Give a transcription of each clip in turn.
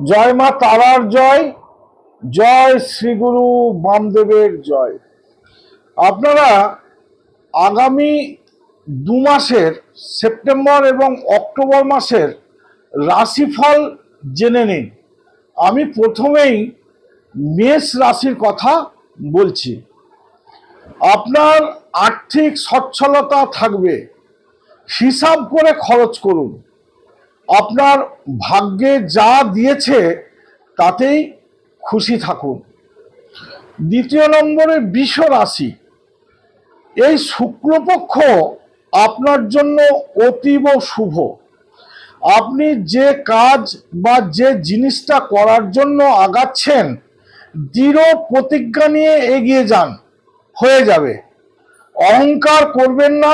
জয় মা তারার জয় জয় শ্রীগুরু বামদেবের জয়। আপনারা আগামী দু মাসের সেপ্টেম্বর এবং অক্টোবর মাসের রাশিফল জেনে নিন। আমি প্রথমেই মেষ রাশির কথা বলছি। আপনার আর্থিক সচ্ছলতা থাকবে। হিসাব করে খরচ করুন। আপনার ভাগ্যে যা দিয়েছে, তাতেই খুশি থাকুন। দ্বিতীয় নম্বরে বিষ রাশি। এই শুক্লপক্ষ আপনার জন্য অতীব শুভ। আপনি যে কাজ বা যে জিনিসটা করার জন্য আগাচ্ছেন, দৃঢ় প্রতিজ্ঞা নিয়ে এগিয়ে যান, হয়ে যাবে। অহংকার করবেন না।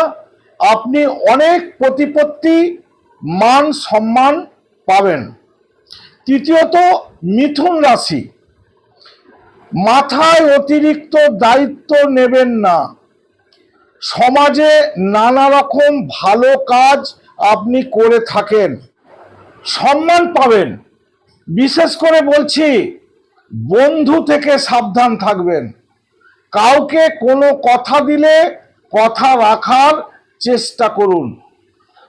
আপনি অনেক প্রতিপত্তি মান সম্মান পাবেন। তৃতীয়ত, মিথুন রাশি। মাথায় অতিরিক্ত দায়িত্ব নেবেন না। সমাজে নানা রকম ভালো কাজ আপনি করে থাকেন। সম্মান পাবেন। বিশেষ করে বলছি, বন্ধু থেকে সাবধান থাকবেন। কাউকে কোনো কথা দিলে কথা রাখার চেষ্টা করুন।